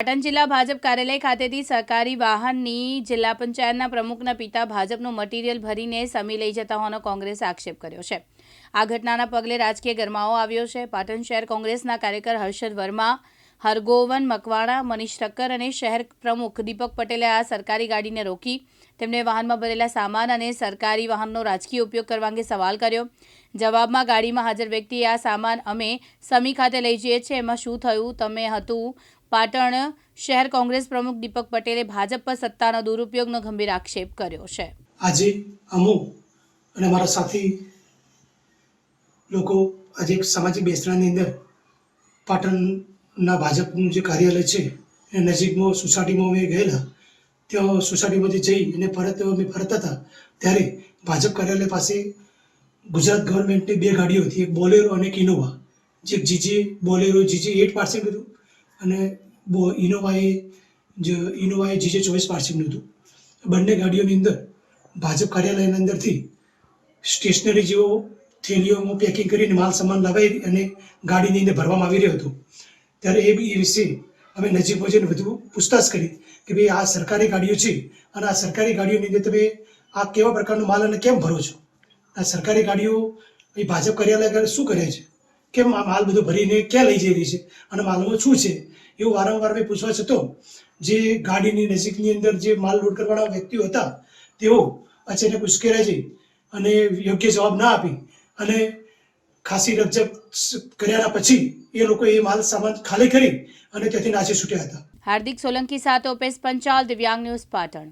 પાટણ જિલ્લા ભાજપ કાર્યાલય ખાતેથી સહકારી વાહનની જિલ્લા પંચાયતના પ્રમુખના પિતા ભાજપનું મટીરીયલ ભરીને સમી લઈ જતા હોવાનો કોંગ્રેસે આક્ષેપ કર્યો છે. આ ઘટનાના પગલે રાજકીય ગરમાવો આવ્યો છે. પાટણ શહેર કોંગ્રેસના કાર્યકર હર્ષદ વર્મા, હરગોવન મકવાણા, મનીષ ઠક્કર અને શહેર પ્રમુખ દીપક પટેલે આ સરકારી ગાડીને રોકી તેમને વાહનમાં ભરેલા સામાન અને સરકારી વાહનનો રાજકીય ઉપયોગ કરવા અંગે સવાલ કર્યો. જવાબમાં ગાડીમાં હાજર વ્યક્તિએ આ સામાન અમે સમી ખાતે લઈ જઈએ છીએ. એમાં શું થયું? તમે હતું પાટણ શહેર કોંગ્રેસ પ્રમુખ દીપક પટેલે ભાજપ પર સત્તાનો દુરુપયોગનો ગંભીર આક્ષેપ કર્યો છે. આજે અમુક અને મારા સાથી લોકો આજે એક સામાજિક બેસણાની અંદર પાટણના ભાજપનું જે કાર્યાલય છે એ નજીકમાં સોસાયટીમાં અમે ગયેલા. ત્યાં સોસાયટીમાંથી જઈ અને પરત અમે ફરતા હતા. ત્યારે ભાજપ કાર્યાલય પાસે ગુજરાત ગવર્મેન્ટની બે ગાડીઓ હતી, એક બોલેરો અને એક ઇનોવા. જે GJ Bolero, GJ eight percent હતું અને ઇનોવાએ જે ઇનોવાએ જીજે ચોવીસ પાર્સિંગનું હતું. બંને ગાડીઓની અંદર, ભાજપ કાર્યાલયની અંદરથી સ્ટેશનરી જેવો થેલીઓમાં પેકિંગ કરીને માલ સામાન લગાવી અને ગાડીની અંદર ભરવામાં આવી રહ્યો હતો. ત્યારે એ બી એ વિશે અમે નજીક પહોંચીને વધુ પૂછતાછ કરી કે ભાઈ આ સરકારી ગાડીઓ છે અને આ સરકારી ગાડીઓની અંદર તમે આ કેવા પ્રકારનો માલ અને કેમ ભરો છો? આ સરકારી ગાડીઓ એ ભાજપ કાર્યાલય શું કરે છે? કેમ આ માલ બધો ભરીને ક્યાં લઈ જઈ રહી છે? અને માલમાં શું છે? એવું વારંવાર મેં પૂછવા છતાં જે ગાડીની નજીકની અંદર જે માલ લોડ કરવાના વ્યક્તિઓ હતા, તેઓ અચાનક ઉશ્કેરાઈ જઈ અને યોગ્ય જવાબ ના આપી અને ખાસી રકજક કર્યાના પછી એ લોકો એ માલ સામાન ખાલી કરી અને ત્યાંથી નાસી છૂટ્યા હતા. હાર્દિક સોલંકી સાથે ઓપેશ પંચાલ, દિવ્યાંગ ન્યૂઝ પાટણ.